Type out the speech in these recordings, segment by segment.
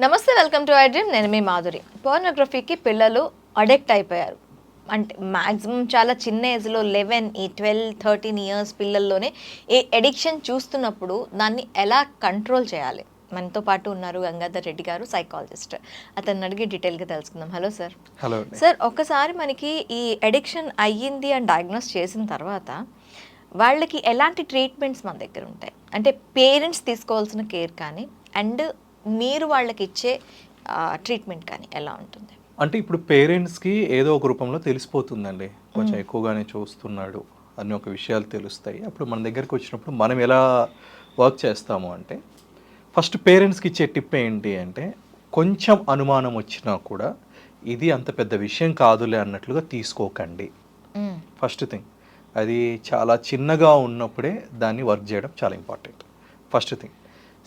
నమస్తే welcome to I dream. నేను మీ మాధురి. పోర్నోగ్రఫీకి పిల్లలు అడిక్ట్ అయిపోయారు. అంటే మ్యాక్సిమం చాలా చిన్న ఏజ్లో లెవెన్ ఈ ట్వెల్వ్ థర్టీన్ ఇయర్స్ పిల్లల్లోనే ఏ ఎడిక్షన్ చూస్తున్నప్పుడు దాన్ని ఎలా కంట్రోల్ చేయాలి? మనతో పాటు ఉన్నారు గంగాధర్ రెడ్డి గారు సైకాలజిస్ట్. అతన్ని అడిగి డీటెయిల్గా తెలుసుకుందాం. Hello sir. హలో సార్ ఒక్కసారి మనకి ఈ ఎడిక్షన్ అయ్యింది అని డయాగ్నోస్ చేసిన తర్వాత వాళ్ళకి ఎలాంటి ట్రీట్మెంట్స్ మన దగ్గర ఉంటాయి? అంటే పేరెంట్స్ తీసుకోవాల్సిన కేర్ కానీ అండ్ మీరు వాళ్ళకి ఇచ్చే ట్రీట్మెంట్ కానీ ఎలా ఉంటుంది? అంటే ఇప్పుడు పేరెంట్స్కి ఏదో ఒక రూపంలో తెలిసిపోతుందండి. కొంచెం ఎక్కువగానే చూస్తున్నాడు అన్ని ఒక విషయాలు తెలుస్తాయి. అప్పుడు మన దగ్గరికి వచ్చినప్పుడు మనం ఎలా వర్క్ చేస్తాము అంటే ఫస్ట్ పేరెంట్స్కి ఇచ్చే టిప్ ఏంటి అంటే కొంచెం అనుమానం వచ్చినా కూడా ఇది అంత పెద్ద విషయం కాదులే అన్నట్లుగా తీసుకోకండి. ఫస్ట్ థింగ్ అది చాలా చిన్నగా ఉన్నప్పుడే దాన్ని వర్క్ చేయడం చాలా important first thing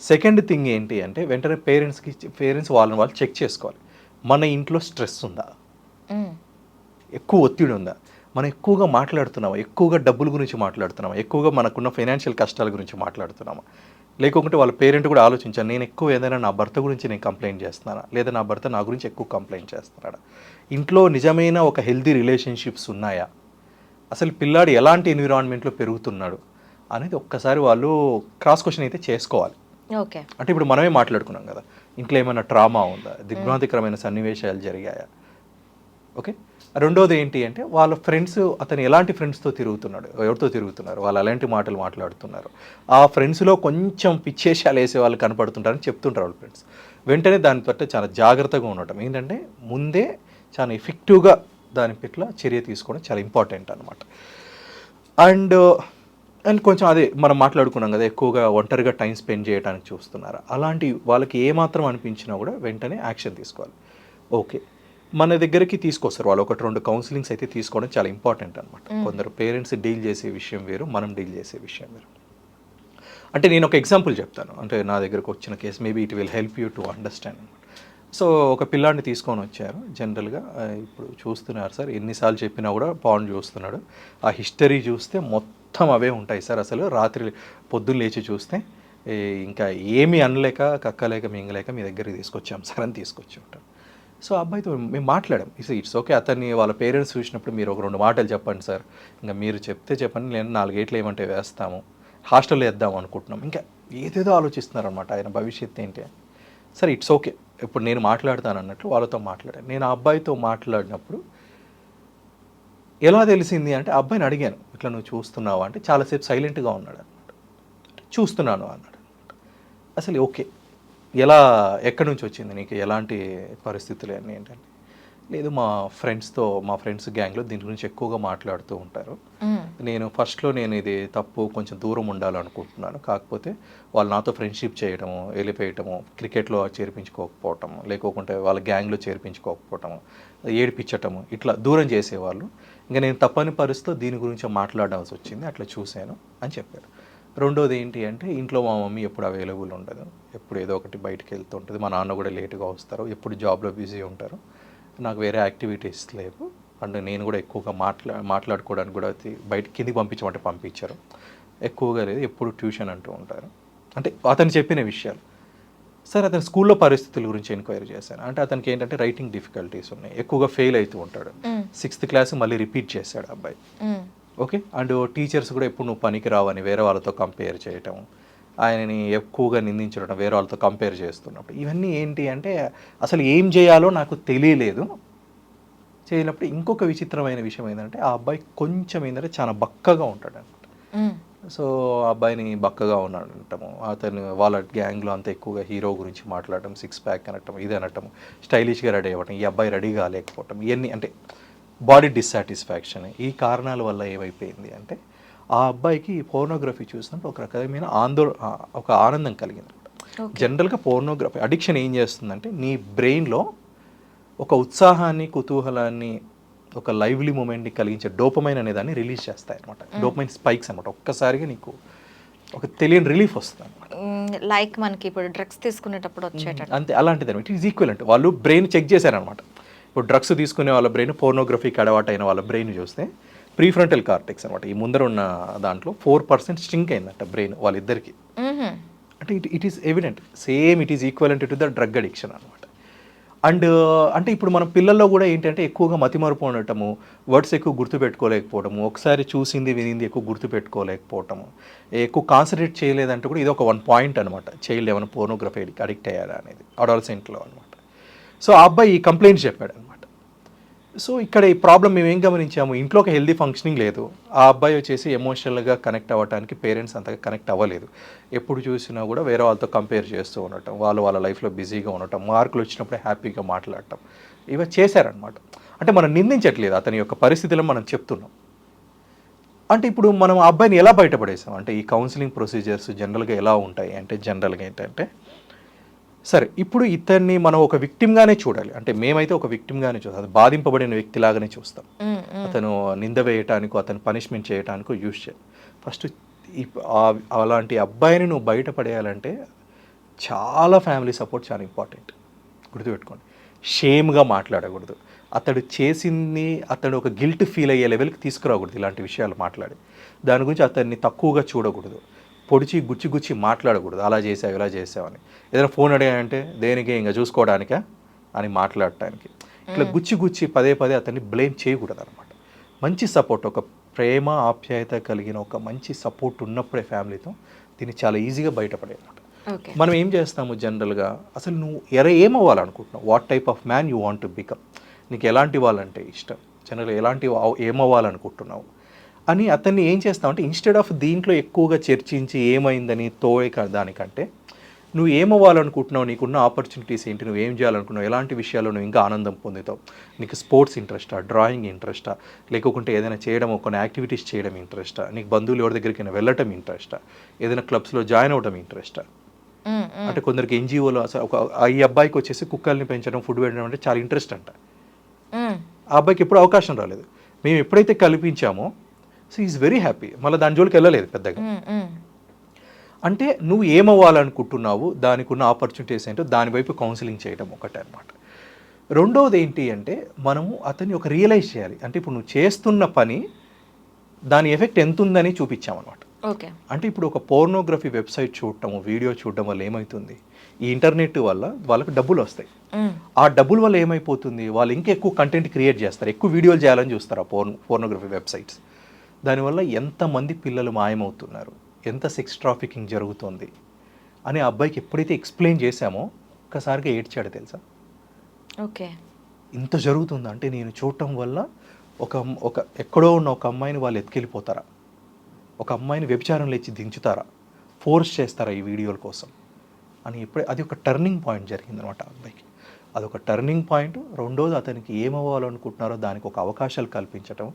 second thing ఏంటి అంటే వెంటనే పేరెంట్స్కి పేరెంట్స్ వాళ్ళని వాళ్ళు చెక్ చేసుకోవాలి. మన ఇంట్లో స్ట్రెస్ ఉందా. ఎక్కువ ఒత్తిడి ఉందా? మనం ఎక్కువగా మాట్లాడుతున్నామా? ఎక్కువగా డబ్బుల గురించి మాట్లాడుతున్నామా? ఎక్కువగా మనకున్న ఫైనాన్షియల్ కష్టాల గురించి మాట్లాడుతున్నామా? లేకుంటే వాళ్ళ పేరెంట్ కూడా ఆలోచించాను నేను ఎక్కువ ఏదైనా నా భర్త గురించి నేను కంప్లైంట్ చేస్తున్నానా? లేదా నా భర్త నా గురించి ఎక్కువ కంప్లైంట్ చేస్తున్నాడా? ఇంట్లో నిజమైన ఒక హెల్తీ రిలేషన్షిప్స్ ఉన్నాయా? అసలు పిల్లాడు ఎలాంటి ఎన్విరాన్మెంట్లో పెరుగుతున్నాడు అనేది ఒక్కసారి వాళ్ళు క్రాస్ క్వశ్చన్ అయితే చేసుకోవాలి. ఓకే. అంటే ఇప్పుడు మనమే మాట్లాడుకున్నాం కదా ఇంట్లో ఏమైనా ట్రామా ఉందా దిగ్భ్రాంతికరమైన సన్నివేశాలు జరిగాయా? ఓకే. రెండోది ఏంటి అంటే వాళ్ళ ఫ్రెండ్స్ అతను ఎలాంటి ఫ్రెండ్స్తో తిరుగుతున్నాడు ఎవరితో తిరుగుతున్నారు వాళ్ళు ఎలాంటి మాటలు మాట్లాడుతున్నారు ఆ ఫ్రెండ్స్లో కొంచెం పిచ్చేషాలు వేసే వాళ్ళు కనపడుతుంటారని చెప్తుంటారు వాళ్ళ ఫ్రెండ్స్. వెంటనే దాని పట్ల చాలా జాగ్రత్తగా ఉండటం. ఏంటంటే ముందే చాలా ఎఫెక్టివ్గా దాని పట్ల చర్య తీసుకోవడం చాలా ఇంపార్టెంట్ అనమాట అండ్ అండ్ కొంచెం అదే మనం మాట్లాడుకున్నాం కదా ఎక్కువగా ఒంటరిగా టైం స్పెండ్ చేయడానికి చూస్తున్నారు? అలాంటి వాళ్ళకి ఏమాత్రం అనిపించినా కూడా వెంటనే యాక్షన్ తీసుకోవాలి. ఓకే. మన దగ్గరికి తీసుకొస్తారు వాళ్ళు. ఒకటి రెండు కౌన్సిలింగ్స్ అయితే తీసుకోవడం చాలా ఇంపార్టెంట్ అనమాట కొందరు పేరెంట్స్ డీల్ చేసే విషయం వేరు మనం డీల్ చేసే విషయం వేరు. అంటే నేను ఒక ఎగ్జాంపుల్ చెప్తాను. అంటే నా దగ్గరకు వచ్చిన case maybe it will help you to understand అనమాట సో ఒక పిల్లాడిని తీసుకొని వచ్చారు జనరల్గా. ఇప్పుడు చూస్తున్నారు సార్ ఎన్నిసార్లు చెప్పినా కూడా బాగుండి చూస్తున్నాడు. ఆ హిస్టరీ చూస్తే మొత్తం అవే ఉంటాయి సార్ అసలు. రాత్రి పొద్దున్న లేచి చూస్తే ఇంకా ఏమీ అనలేక కక్కలేక మింగలేక మీ దగ్గరికి తీసుకొచ్చాం సార్ అని తీసుకొచ్చి ఉంటాం సో అబ్బాయితో మేము మాట్లాడాం. ఇట్స్ ఇట్స్ ఓకే అతన్ని వాళ్ళ పేరెంట్స్ చూసినప్పుడు మీరు ఒక రెండు మాటలు చెప్పండి సార్. ఇంకా మీరు చెప్తే చెప్పండి నేను నాలుగేట్లు ఏమంటే వేస్తాము. హాస్టల్లో వేద్దాం అనుకుంటున్నాం. ఇంకా ఏదేదో ఆలోచిస్తున్నారు అనమాట ఆయన భవిష్యత్తు ఏంటి సార్ ఇట్స్ ఓకే ఇప్పుడు నేను మాట్లాడతాను అన్నట్లు వాళ్ళతో మాట్లాడాను. నేను ఆ అబ్బాయితో మాట్లాడినప్పుడు ఎలా తెలిసింది అంటే అబ్బాయిని అడిగాను ఇట్లా నువ్వు చూస్తున్నావా? అంటే చాలాసేపు సైలెంట్గా ఉన్నాడు అనమాట చూస్తున్నాను అన్నాడు అసలు ఓకే. ఎలా ఎక్కడి నుంచి వచ్చింది నీకు? ఎలాంటి పరిస్థితులు అన్నీ ఏంటంటే? లేదు మా ఫ్రెండ్స్తో మా ఫ్రెండ్స్ గ్యాంగ్లో దీని గురించి ఎక్కువగా మాట్లాడుతూ ఉంటారు. నేను ఫస్ట్లో నేను ఇది తప్పు కొంచెం దూరం ఉండాలనుకుంటున్నాను. కాకపోతే వాళ్ళు నాతో ఫ్రెండ్షిప్ చేయడము వెళ్ళిపోయటము క్రికెట్లో చేర్పించుకోకపోవటము లేకోకుంటే వాళ్ళ గ్యాంగ్లో చేర్పించుకోకపోవటము ఏడిపించటము ఇట్లా దూరం చేసేవాళ్ళు. ఇంకా నేను తప్పని పరిస్థితిలో దీని గురించి మాట్లాడాల్సి వచ్చింది అట్లా చూశాను అని చెప్పారు. రెండోది ఏంటి అంటే ఇంట్లో మా మమ్మీ ఎప్పుడు అవైలబుల్ ఉండదు. ఎప్పుడు ఏదో ఒకటి బయటికి వెళ్తుంటుంది. మా నాన్న కూడా లేటుగా వస్తారు. ఎప్పుడు జాబ్లో బిజీ ఉంటారు. నాకు వేరే యాక్టివిటీస్ లేవు. అండ్ నేను కూడా ఎక్కువగా మాట్లా మాట్లాడుకోవడానికి కూడా బయట కిందికి పంపించమంటే పంపించారు. ఎక్కువగా లేదు ఎప్పుడు ట్యూషన్ అంటూ ఉంటారు. అంటే అతను చెప్పిన విషయాలు. సార్ అతని స్కూల్లో పరిస్థితుల గురించి ఎంక్వైరీ చేశాను. అంటే అతనికి ఏంటంటే రైటింగ్ డిఫికల్టీస్ ఉన్నాయి. ఎక్కువగా ఫెయిల్ అవుతూ ఉంటాడు. సిక్స్త్ క్లాస్ మళ్ళీ రిపీట్ చేశాడు అబ్బాయి. ఓకే? అండ్ టీచర్స్ కూడా ఎప్పుడు నువ్వు పనికి రావని వేరే వాళ్ళతో కంపేర్ చేయటం. ఆయనని ఎక్కువగా నిందించడం వేరే వాళ్ళతో కంపేర్ చేస్తున్నప్పుడు. ఇవన్నీ ఏంటి అంటే అసలు ఏం చేయాలో నాకు తెలియలేదు. చేయనప్పుడు ఇంకొక విచిత్రమైన విషయం ఏంటంటే ఆ అబ్బాయి కొంచెం ఏంటంటే చాలా బక్కగా ఉంటాడు అనమాట. సో ఆ అబ్బాయిని బక్కగా ఉన్నాడు అంటాము అతను వాళ్ళ గ్యాంగ్లో అంత ఎక్కువగా హీరో గురించి మాట్లాడటం సిక్స్ ప్యాక్ అనటం ఇది అనటం స్టైలిష్గా రెడీ అవ్వటం ఈ అబ్బాయి రెడీ కాలేకపోవటం ఇవన్నీ అంటే బాడీ డిస్సాటిస్ఫాక్షన్ ఈ కారణాల వల్ల ఏమైపోయింది అంటే ఆ అబ్బాయికి పోర్నోగ్రఫీ చూసినప్పుడు ఒక రకమైన ఆందోళన ఒక ఆనందం కలిగింది. జనరల్గా పోర్నోగ్రఫీ అడిక్షన్ ఏం చేస్తుందంటే నీ బ్రెయిన్లో ఒక ఉత్సాహాన్ని కుతూహలాన్ని ఒక లైవ్లీ మూమెంట్ని కలిగించే డోపమైన్ అనే దాన్ని రిలీజ్ చేస్తాయి అనమాట డోపమైన్ స్పైక్స్ అనమాట ఒక్కసారిగా నీకు ఒక తెలియని రిలీఫ్ వస్తుంది అనమాట. లైక్ మనకి ఇప్పుడు డ్రగ్స్ తీసుకునేటప్పుడు వచ్చేటట్టు. అంతే. అలాంటిది అనమాట ఇట్ ఈజ్ ఈక్వల్ అంటే వాళ్ళు బ్రెయిన్ చెక్ చేశారనమాట ఇప్పుడు డ్రగ్స్ తీసుకునే వాళ్ళ బ్రెయిన్ పోర్నోగ్రఫీకి అలవాటు అయిన వాళ్ళ బ్రెయిన్ చూస్తే ప్రీఫ్రంటల్ కార్టెక్స్ అనమాట ఈ ముందర ఉన్న దాంట్లో ఫోర్ పర్సెంట్ స్ట్రింక్ అయిందట బ్రెయిన్ వాళ్ళిద్దరికి. అంటే it it is evident. Same it is equivalent to the drug addiction అనమాట అండ్ అంటే ఇప్పుడు మన పిల్లల్లో కూడా ఏంటంటే ఎక్కువగా మతిమరుపు ఉండటము వర్డ్స్ ఎక్కువ గుర్తుపెట్టుకోలేకపోవడము ఒకసారి చూసింది వినింది ఎక్కువ గుర్తుపెట్టుకోలేకపోవటము ఎక్కువ కాన్సన్ట్రేట్ చేయలేదంటే కూడా ఇది ఒక వన్ పాయింట్ అనమాట చైల్డ్ ఏమైనా పోర్నోగ్రఫీ అడిక్ట్ అయ్యాడా అనేది అడాల్సెంట్లో అనమాట సో ఆ అబ్బాయి ఈ కంప్లైంట్ చెప్పాడు. సో ఇక్కడ ఈ ప్రాబ్లం మేము ఏం గమనించాము? ఇంట్లో ఒక హెల్దీ ఫంక్షనింగ్ లేదు. ఆ అబ్బాయి వచ్చేసి ఎమోషనల్గా కనెక్ట్ అవ్వడానికి పేరెంట్స్ అంతగా కనెక్ట్ అవ్వలేదు. ఎప్పుడు చూసినా కూడా వేరే వాళ్ళతో కంపేర్ చేస్తూ ఉండటం వాళ్ళు వాళ్ళ లైఫ్లో బిజీగా ఉండటం మార్కులు వచ్చినప్పుడు హ్యాపీగా మాట్లాడటం ఇవి చేశారనమాట అంటే మనం నిందించట్లేదు అతని యొక్క పరిస్థితులను మనం చెప్తున్నాం. అంటే ఇప్పుడు మనం ఆ అబ్బాయిని ఎలా బయటపడేసాం అంటే ఈ కౌన్సిలింగ్ ప్రొసీజర్స్ జనరల్గా ఎలా ఉంటాయి? అంటే జనరల్గా ఏంటంటే సరే ఇప్పుడు ఇతన్ని మనం ఒక విక్టిమ్గానే చూడాలి. అంటే మేమైతే ఒక విక్టిమ్గానే చూస్తాం. అది బాధింపబడిన వ్యక్తిలాగానే చూస్తాం. అతను నింద వేయటానికో అతను పనిష్మెంట్ చేయటానికో యూజ్ చేయాలి ఫస్ట్ అలాంటి అబ్బాయిని నువ్వు బయటపడేయాలంటే చాలా ఫ్యామిలీ సపోర్ట్ చాలా ఇంపార్టెంట్ గుర్తుపెట్టుకోండి. షేమ్గా మాట్లాడకూడదు. అతడు చేసింది అతడు ఒక గిల్ట్ ఫీల్ అయ్యే లెవెల్కి తీసుకురాకూడదు ఇలాంటి విషయాలు మాట్లాడి. దాని గురించి అతన్ని తక్కువగా చూడకూడదు. పొడిచి గుచ్చి గుచ్చి మాట్లాడకూడదు. అలా చేసావు ఇలా చేసావని ఏదైనా ఫోన్ అడిగానంటే దేనికి ఇంకా చూసుకోవడానికా అని మాట్లాడటానికి. ఇట్లా గుచ్చి గుచ్చి పదే పదే అతన్ని బ్లేమ్ చేయకూడదు అనమాట మంచి సపోర్ట్ ఒక ప్రేమ ఆప్యాయత కలిగిన ఒక మంచి సపోర్ట్ ఉన్నప్పుడే ఫ్యామిలీతో దీన్ని చాలా ఈజీగా బయటపడేయమాట మనం ఏం చేస్తాము జనరల్గా? అసలు నువ్వు ఎర ఏమవ్వాలనుకుంటున్నావు? What type of man you want to become నీకు ఎలాంటి వాళ్ళంటే ఇష్టం? జనరల్ ఎలాంటి ఏమవ్వాలనుకుంటున్నావు? అని అతన్ని ఏం చేస్తామంటే ఇన్స్టెడ్ ఆఫ్ దీంట్లో ఎక్కువగా చర్చించి ఏమైందని తోడే కా- దానికంటే నువ్వు ఏమవ్వాలనుకుంటున్నావు నీకున్న ఆపర్చునిటీస్ ఏంటి నువ్వు ఏం చేయాలనుకున్నావు ఎలాంటి విషయాల్లో నువ్వు ఇంకా ఆనందం పొందుతావు నీకు స్పోర్ట్స్ ఇంట్రెస్టా డ్రాయింగ్ ఇంట్రెస్టా లేకుంటే ఏదైనా చేయడం కొన్ని యాక్టివిటీస్ చేయడం ఇంట్రెస్టా నీకు బంధువులు ఎవరి దగ్గరికి వెళ్ళటం ఇంట్రెస్టా ఏదైనా క్లబ్స్లో జాయిన్ అవ్వడం ఇంట్రెస్టా. అంటే కొందరికి ఎన్జిఓలో ఒక ఈ అబ్బాయికి వచ్చేసి కుక్కల్ని పెంచడం ఫుడ్ పెట్టడం అంటే చాలా ఇంట్రెస్ట్ అంట. ఆ అబ్బాయికి ఎప్పుడు అవకాశం రాలేదు మేము ఎప్పుడైతే కల్పించామో సో ఈజ్ వెరీ హ్యాపీ మళ్ళీ దాని జోలికి వెళ్ళలేదు పెద్దగా. అంటే నువ్వు ఏమవ్వాలనుకుంటున్నావు దానికి ఉన్న ఆపర్చునిటీస్ ఏంటో దాని వైపు కౌన్సిలింగ్ చేయడం ఒకటే అనమాట రెండవది ఏంటి అంటే మనము అతన్ని ఒక రియలైజ్ చేయాలి. అంటే ఇప్పుడు నువ్వు చేస్తున్న పని దాని ఎఫెక్ట్ ఎంత ఉందని చూపించామన్నమాట. ఓకే. అంటే ఇప్పుడు ఒక పోర్నోగ్రఫీ వెబ్సైట్ చూడటము వీడియో చూడడం వల్ల ఏమవుతుంది ఈ ఇంటర్నెట్ వల్ల వాళ్ళకి డబ్బులు వస్తాయి. ఆ డబ్బుల వల్ల ఏమైపోతుంది? వాళ్ళు ఇంకా ఎక్కువ కంటెంట్ క్రియేట్ చేస్తారు. ఎక్కువ వీడియోలు చేయాలని చూస్తారు ఆ పోర్న్ పోర్నోగ్రఫీ వెబ్సైట్స్ దానివల్ల ఎంతమంది పిల్లలు మాయమవుతున్నారు? ఎంత సెక్స్ ట్రాఫికింగ్ జరుగుతుంది? అని అబ్బాయికి ఎప్పుడైతే ఎక్స్ప్లెయిన్ చేశామో ఒక్కసారిగా ఏడ్చాడు తెలుసా? ఓకే. ఇంత జరుగుతుందా? అంటే నేను చూడటం వల్ల ఒక ఒక ఎక్కడో ఉన్న ఒక అమ్మాయిని వాళ్ళు ఎత్తుకెళ్ళిపోతారా? ఒక అమ్మాయిని వ్యభిచారం లేచి దించుతారా? ఫోర్స్ చేస్తారా ఈ వీడియోల కోసం? అని ఎప్పుడే అది ఒక టర్నింగ్ పాయింట్ జరిగిందనమాట అబ్బాయికి. అదొక టర్నింగ్ పాయింట్. రెండోది అతనికి ఏమవ్వాలనుకుంటున్నారో దానికి ఒక అవకాశాలు కల్పించటం.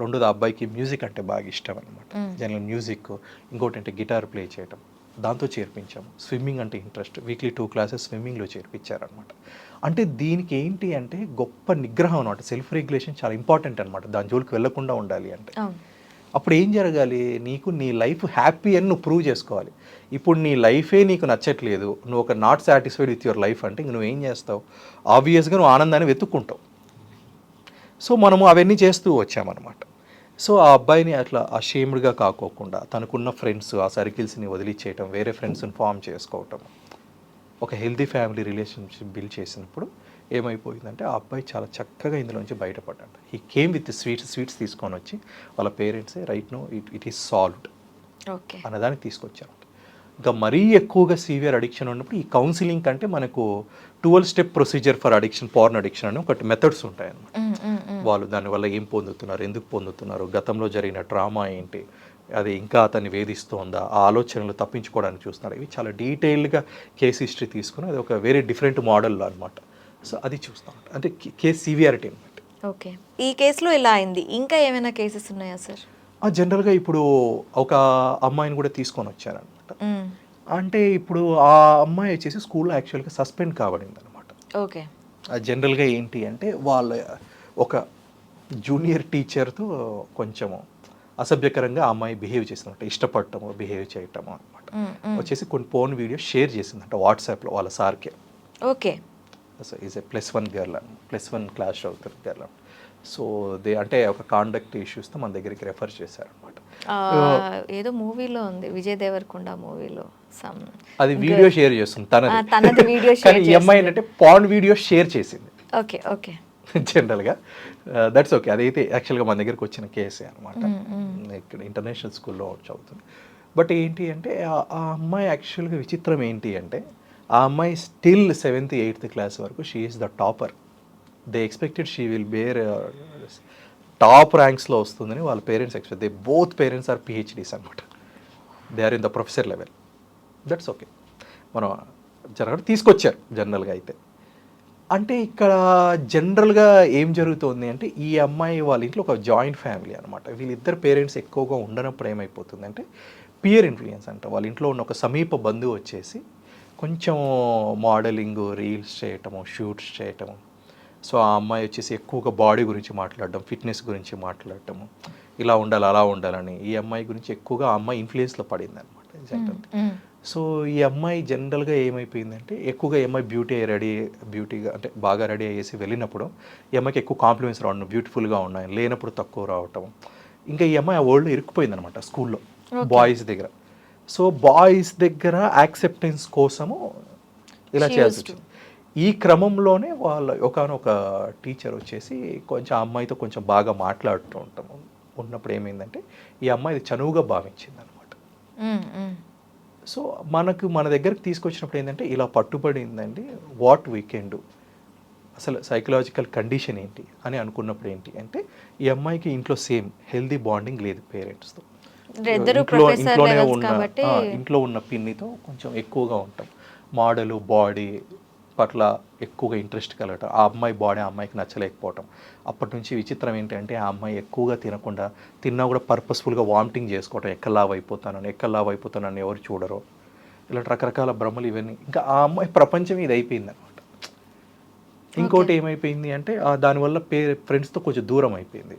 రెండోది అబ్బాయికి మ్యూజిక్ అంటే బాగా ఇష్టం అనమాట. జనరల్ మ్యూజిక్ ఇంకోటి అంటే గిటార్ ప్లే చేయటం. దాంతో చేర్పించాము. స్విమ్మింగ్ అంటే ఇంట్రెస్ట్ వీక్లీ టూ క్లాసెస్ స్విమ్మింగ్లో చేర్పించారనమాట అంటే దీనికి ఏంటి అంటే గొప్ప నిగ్రహం అనమాట సెల్ఫ్ రెగ్యులేషన్ చాలా ఇంపార్టెంట్ అనమాట దాని జోలికి వెళ్ళకుండా ఉండాలి అంటే. అప్పుడు ఏం జరగాలి? నీకు నీ లైఫ్ హ్యాపీ అని నువ్వు ప్రూవ్ చేసుకోవాలి. ఇప్పుడు నీ లైఫే నీకు నచ్చట్లేదు. నువ్వు ఒక not satisfied with your life అంటే ఇంక నువ్వు ఏం చేస్తావు ఆబ్వియస్గా నువ్వు ఆనందాన్ని వెతుక్కుంటావు. సో మనము అవన్నీ చేస్తూ వచ్చామన్నమాట. సో ఆ అబ్బాయిని అట్లా అషేమ్డ్గా కాకోకుండా తనకున్న ఫ్రెండ్స్ ఆ సర్కిల్స్ని వదిలిచ్చేయటం వేరే ఫ్రెండ్స్ని ఫామ్ చేసుకోవటం ఒక హెల్తీ ఫ్యామిలీ రిలేషన్షిప్ బిల్డ్ చేసినప్పుడు ఏమైపోయిందంటే ఆ అబ్బాయి చాలా చక్కగా ఇందులోంచి బయటపడ్డాడు. ఈ కేమ్ విత్ స్వీట్స్ స్వీట్స్ తీసుకొని వచ్చి వాళ్ళ పేరెంట్సే right no it it is solved okay అన్నదానికి తీసుకొచ్చారు. ఇంకా మరీ ఎక్కువగా సీవియర్ అడిక్షన్ ఉన్నప్పుడు ఈ కౌన్సిలింగ్ కంటే మనకు twelve step procedure for addiction porn addiction అని ఒకటి మెథడ్స్ ఉంటాయి అన్నమాట. వాళ్ళు దానివల్ల ఏం పొందుతున్నారు ఎందుకు పొందుతున్నారు గతంలో జరిగిన డ్రామా ఏంటి అది ఇంకా అతన్ని వేధిస్తోందా ఆ ఆలోచనలు తప్పించుకోవడానికి చూస్తున్నారు. ఇవి చాలా డీటెయిల్డ్గా కేస్ హిస్టరీ తీసుకుని అది ఒక వేరే డిఫరెంట్ మోడల్ అనమాట సో అది చూస్తాం అంటే కేస్ సివియారిటీ అనమాట ఓకే. ఈ కేసులో ఇలా అయింది. ఇంకా ఏమైనా కేసెస్ ఉన్నాయా సార్? ఆ జనరల్గా ఇప్పుడు ఒక అమ్మాయిని కూడా తీసుకొని వచ్చారనమాట మ్మ్. అంటే ఇప్పుడు ఆ అమ్మాయి వచ్చేసి స్కూల్లో యాక్చువల్గా సస్పెండ్ కాబడింది అనమాట ఓకే జనరల్గా ఏంటి అంటే వాళ్ళ ఒక జూనియర్ టీచర్తో కొంచెము అసభ్యకరంగా ఆ అమ్మాయి బిహేవ్ చేసిందంట ఇష్టపడటము బిహేవ్ చేయటము అనమాట. వచ్చేసి కొన్ని ఫోన్ వీడియో షేర్ చేసిందంట వాట్సాప్లో వాళ్ళ సార్కే. Okay. So is A plus one girl అని ప్లస్ వన్ క్లాస్ అవుతుంది గర్ల్ సో దే అంటే ఒక కాండక్ట్ ఇష్యూస్తో మన దగ్గరికి రెఫర్ ఆ, ఏదో మూవీలో ఉంది విజయ్ దేవరకొండ మూవీలో. సమ్ అది వీడియో షేర్ చేస్తుంది తనది ఆ, తనది. share కానీ ఈ అమ్మాయి ఏంటంటే పాన్ వీడియో షేర్ చేసింది. Okay okay. జనరల్గా దట్స్ ఓకే అదైతే యాక్చువల్గా మన దగ్గరికి వచ్చిన కేసే అనమాట ఇక్కడ ఇంటర్నేషనల్ స్కూల్లో చదువుతుంది. బట్ ఏంటి అంటే ఆ- ఆ అమ్మాయి యాక్చువల్గా విచిత్రం ఏంటి అంటే ఆ అమ్మాయి స్టిల్ సెవెంత్ ఎయిత్ క్లాస్ వరకు she is the topper they expected she will bear top ర్యాంక్స్లో వస్తుందని వాళ్ళ parents expect they both parents are PhDs అనమాట they are in the professor level that's okay మనం జరగడం తీసుకొచ్చారు జనరల్గా అయితే. అంటే ఇక్కడ జనరల్గా ఏం జరుగుతుంది అంటే ఈ అమ్మాయి వాళ్ళ ఇంట్లో ఒక జాయింట్ ఫ్యామిలీ అనమాట వీళ్ళిద్దరు పేరెంట్స్ ఎక్కువగా ఉండనప్పుడు ఏమైపోతుంది అంటే పియర్ ఇన్ఫ్లుయెన్స్ అంట. వాళ్ళ ఇంట్లో ఉన్న ఒక సమీప బంధువు వచ్చేసి కొంచెం మోడలింగ్ రీల్స్ చేయటము షూట్స్ చేయటము సో ఆ అమ్మాయి వచ్చేసి ఎక్కువగా బాడీ గురించి మాట్లాడడం ఫిట్నెస్ గురించి మాట్లాడటము. ఇలా ఉండాలి అలా ఉండాలని ఈ అమ్మాయి గురించి ఎక్కువగా ఆ అమ్మాయి ఇన్ఫ్లుయెన్స్లో పడింది అనమాట మ్మ్. సో ఈ అమ్మాయి జనరల్గా ఏమైపోయిందంటే ఎక్కువగా ఈ అమ్మాయి బ్యూటీ రెడీ బ్యూటీగా అంటే బాగా రెడీ అయ్యేసి వెళ్ళినప్పుడు ఈ అమ్మాయికి ఎక్కువ కాంప్లిమెంట్స్ రావడం బ్యూటిఫుల్గా ఉన్నాయి లేనప్పుడు తక్కువ రావటం. ఇంకా ఈ అమ్మాయి ఆ వరల్డ్ ఇరుక్కుపోయింది అనమాట స్కూల్లో బాయ్స్ దగ్గర. సో బాయ్స్ దగ్గర యాక్సెప్టెన్స్ కోసము ఇలా చేయాల్సి. వచ్చింది. ఈ క్రమంలోనే వాళ్ళ ఒకనొక టీచర్ వచ్చేసి కొంచెం ఆ అమ్మాయితో కొంచెం బాగా మాట్లాడుతూ ఉంటాము ఉన్నప్పుడు ఏమైందంటే ఈ అమ్మాయి చనువుగా భావించింది అనమాట. సో మనకు మన దగ్గరకు తీసుకొచ్చినప్పుడు ఏంటంటే ఇలా పట్టుబడిందండి వాట్ వీ కెన్ డూ? అసలు సైకలాజికల్ కండిషన్ ఏంటి? అని అనుకున్నప్పుడు ఏంటి అంటే ఈ అమ్మాయికి ఇంట్లో సేమ్ హెల్దీ బాండింగ్ లేదు పేరెంట్స్తో. professor levels కాబట్టి- ఇంట్లో ఉన్న పిన్నితో కొంచెం ఎక్కువగా ఉంటాం. మోడలు బాడీ పట్ల ఎక్కువగా ఇంట్రెస్ట్ కలగటం. ఆ అమ్మాయి బాడీ ఆ అమ్మాయికి నచ్చలేకపోవటం. అప్పటి నుంచి విచిత్రం ఏంటంటే ఆ అమ్మాయి ఎక్కువగా తినకుండా తిన్నా కూడా పర్పస్ఫుల్గా వామిటింగ్ చేసుకోవటం. ఎక్కడ లావ్ అయిపోతానని ఎక్కడ లావ్ అయిపోతానని ఎవరు చూడరు. ఇలాంటి రకరకాల భ్రమలు ఇవన్నీ. ఇంకా ఆ అమ్మాయి ప్రపంచం ఇది అయిపోయింది అనమాట ఇంకోటి ఏమైపోయింది అంటే దానివల్ల పే ఫ్రెండ్స్తో కొంచెం దూరం అయిపోయింది.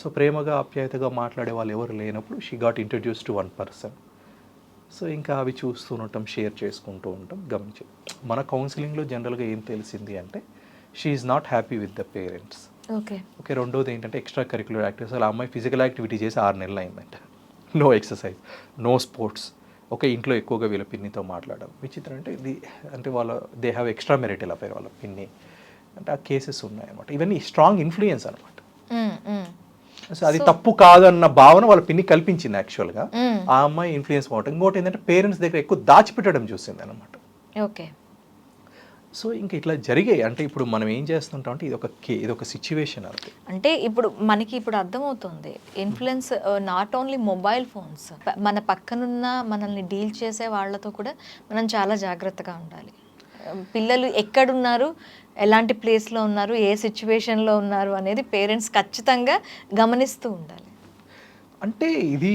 సో ప్రేమగా ఆప్యాయతగా మాట్లాడే వాళ్ళు ఎవరు లేనప్పుడు she got introduce to one person so ఇంకా అవి చూస్తూ ఉండటం షేర్ చేసుకుంటూ ఉంటాం గమనించి. మన కౌన్సిలింగ్లో జనరల్గా ఏం తెలిసింది అంటే she is not happy with the parents okay. Okay రెండోది ఏంటంటే ఎక్స్ట్రా కరిక్యులర్ యాక్టివిటీస్ అలా అమ్మాయి ఫిజికల్ యాక్టివిటీ చేసి ఆరు నెలలు అయిందంట. నో ఎక్సర్సైజ్ నో స్పోర్ట్స్ ఒక ఇంట్లో ఎక్కువగా వీళ్ళ పిన్నితో మాట్లాడడం. విచిత్రం అంటే ఇది అంటే వాళ్ళ they have extra marital affair వాళ్ళ పిన్ని. అంటే ఆ కేసెస్ ఉన్నాయన్నమాట. ఇవన్నీ స్ట్రాంగ్ ఇన్ఫ్లుయెన్స్ అనమాట. సో అది తప్పు కాదన్న భావన వాళ్ళ పిన్ని కల్పించింది యాక్చువల్గా. ఆ అమ్మాయి ఇన్ఫ్లుయెన్స్ అవ్వటం ఇంకోటి ఏంటంటే పేరెంట్స్ దగ్గర ఎక్కువ దాచిపెట్టడం చూసింది అనమాట ఓకే. సో ఇంకా ఇట్లా జరిగాయి. అంటే ఇప్పుడు మనం ఏం చేస్తుంటాం అంటే ఇది ఒక ఇది ఒక సిచ్యువేషన్ అంతే అంటే ఇప్పుడు మనకి ఇప్పుడు అర్థమవుతుంది. Influence not only mobile phones మన పక్కనున్న మనల్ని డీల్ చేసే వాళ్ళతో కూడా మనం చాలా జాగ్రత్తగా ఉండాలి. పిల్లలు ఎక్కడున్నారు ఎలాంటి ప్లేస్లో ఉన్నారు ఏ సిచ్యువేషన్లో ఉన్నారు అనేది పేరెంట్స్ ఖచ్చితంగా గమనిస్తూ ఉండాలి. అంటే ఇది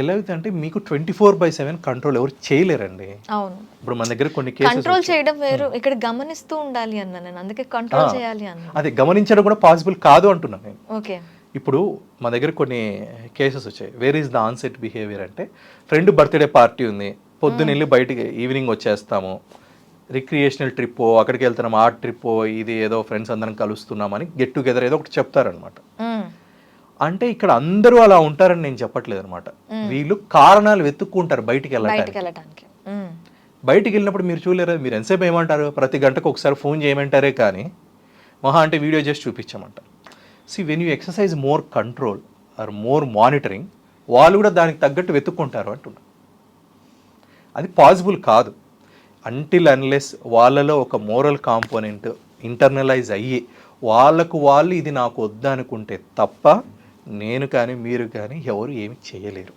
ఎలా అంటే మీకు twenty four by seven control ఎవరు చేయలేరండి. అవును. ఇప్పుడు మన దగ్గర కొన్ని కంట్రోల్ చేయడం వేరు ఇక్కడ గమనిస్తూ ఉండాలి అన్న నేను అందుకే కంట్రోల్ చేయాలి అన్న. అదే గమనించడం కూడా పాసిబుల్ కాదు అంటున్నాను నేను. ఓకే. ఇప్పుడు మా దగ్గర కొన్ని కేసెస్ వచ్చాయి. Where is the onset behaviour అంటే ఫ్రెండ్ బర్త్డే పార్టీ ఉంది పొద్దున్న వెళ్ళి బయటికి ఈవినింగ్ వచ్చేస్తాము రిక్రియేషనల్ ట్రిప్ అక్కడికి వెళ్తున్నాం ఆ ట్రిప్ ఇది ఏదో ఫ్రెండ్స్ అందరం కలుస్తున్నామని గెట్ టుగెదర్ ఏదో ఒకటి చెప్తారనమాట అంటే ఇక్కడ అందరూ అలా ఉంటారని నేను చెప్పట్లేదు అనమాట వీళ్ళు కారణాలు వెతుక్కుంటారు బయటికి వెళ్ళడానికి బయటికి వెళ్ళినప్పుడు మీరు చూడలేరు మీరు ఎంతసేపు ఏమంటారు? ప్రతి గంటకు ఒకసారి ఫోన్ చేయమంటారే కానీ మహా అంటే వీడియో చేసి చూపించమంటారు see when you exercise more control or more monitoring వాళ్ళు కూడా దానికి తగ్గట్టు వెతుక్కుంటారు అంటున్నా. అది పాసిబుల్ కాదు. అంటిల్ అన్లెస్ వాళ్ళలో ఒక మోరల్ కాంపోనెంట్ ఇంటర్నలైజ్ అయ్యి వాళ్ళకు వాళ్ళు ఇది నాకు వద్దనుకుంటే తప్ప నేను కానీ మీరు కానీ ఎవరు ఏమి చేయలేరు.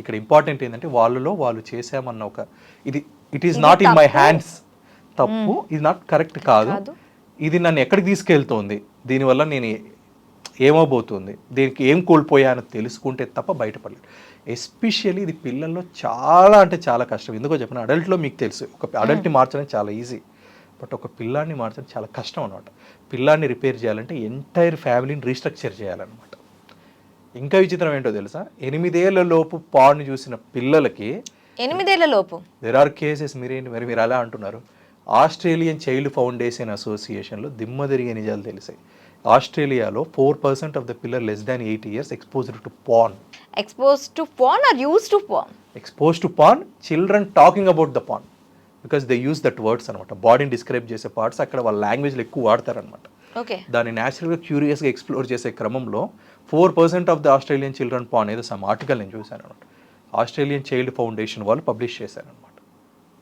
ఇక్కడ ఇంపార్టెంట్ ఏంటంటే వాళ్ళలో వాళ్ళు చేసామన్న ఒక ఇది it is not in my. Hands తప్పు. ఇది నాట్ కరెక్ట్ కాదు. ఇది నన్ను ఎక్కడికి తీసుకెళ్తోంది? దీనివల్ల నేను ఏమవబోతుంది దీనికి ఏం కోల్పోయానో తెలుసుకుంటే తప్ప బయటపడలేదు. ఎస్పెషల్లీ ఇది పిల్లల్లో చాలా అంటే చాలా కష్టం. ఎందుకో చెప్పిన? అడల్ట్లో మీకు తెలుసు. ఒక అడల్ట్ని మార్చడం చాలా ఈజీ. బట్ ఒక పిల్లాన్ని మార్చడం చాలా కష్టం అనమాట పిల్లాన్ని రిపేర్ చేయాలంటే ఎంటైర్ ఫ్యామిలీని రీస్ట్రక్చర్ చేయాలన్నమాట. ఇంకా విచిత్రం ఏంటో తెలుసా? ఎనిమిదేళ్ళ లోపు పాడుని చూసిన పిల్లలకి ఎనిమిదేళ్ళ లోపు? దెర్ ఆర్ కేసెస్ మీరేంటి? మరి మీరు అలా అంటున్నారు. ఆస్ట్రేలియన్ చైల్డ్ ఫౌండేషన్ అసోసియేషన్లో దిమ్మ తిరిగే నిజాలు తెలిసాయి. ఆస్ట్రేలియాలో four percent of the pillar less than eight years exposed to porn. Expose to porn or use to porn expose to porn children talking about the porn because they use that words అనమాట బాడీని describe చేసే parts అక్కడ వాళ్ళ లాంగ్వేజ్లో ఎక్కువ వాడతారనమాట okay దాన్ని న్యాచురల్గా క్యూరియస్గా explore చేసే క్రమంలో four percent of the Australian children porn ఏదో సమ్ ఆర్టికల్ నేను చూశాను అనమాట ఆస్ట్రేలియన్ చైల్డ్ ఫౌండేషన్ వాళ్ళు పబ్లిష్ చేశారనమాట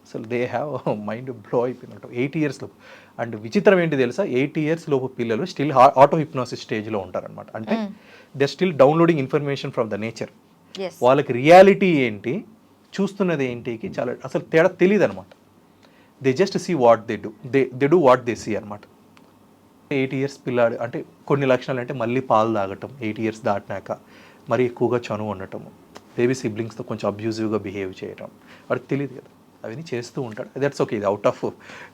అసలు దే హ్యావ్ మైండ్ బ్లో అయిపోయినట్టు ఎయిట్ ఇయర్స్ లోపు. అండ్ విచిత్రం ఏంటి తెలుసా? ఎయిట్ ఇయర్స్ లోపు పిల్లలు స్టిల్ ఆటో హిప్నాసిస్ స్టేజ్లో ఉంటారనమాట అంటే they still downloading information from the nature. వాళ్ళకి రియాలిటీ ఏంటి? చూస్తున్నది ఏంటికి చాలా అసలు తేడా తెలియదు అనమాట they just see what they do they they do what they see అనమాట ఎయిట్ ఇయర్స్ పిల్లాడు అంటే కొన్ని లక్షణాలు అంటే మళ్ళీ పాలు తాగటం ఎయిట్ ఇయర్స్ దాటినాక మరి ఎక్కువగా చనువు ఉండటం బేబీ సిబ్లింగ్స్తో కొంచెం అబ్యూజివ్గా బిహేవ్ చేయడం వాడికి తెలియదు కదా. అవన్నీ చేస్తూ ఉంటాడు. దట్స్ ఓకే ఇది అవుట్ ఆఫ్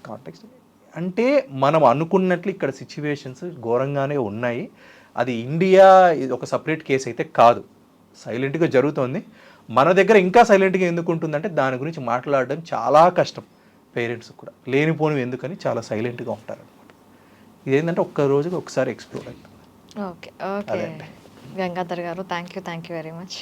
కాంటెక్స్ట్ అంటే మనం అనుకున్నట్లు ఇక్కడ సిచ్యువేషన్స్ ఘోరంగానే ఉన్నాయి. అది ఇండియా ఒక సపరేట్ కేసు అయితే కాదు. సైలెంట్గా జరుగుతోంది. మన దగ్గర ఇంకా సైలెంట్గా ఎందుకు ఉంటుందంటే దాని గురించి మాట్లాడడం చాలా కష్టం పేరెంట్స్ కూడా. లేనిపోనివి ఎందుకని చాలా సైలెంట్గా ఉంటారనమాట ఇదేంటంటే ఒక్క రోజుకి ఒకసారి ఎక్స్ప్లోర్ అవుతుంది okay okay. Gangadhar garu thank you thank you very much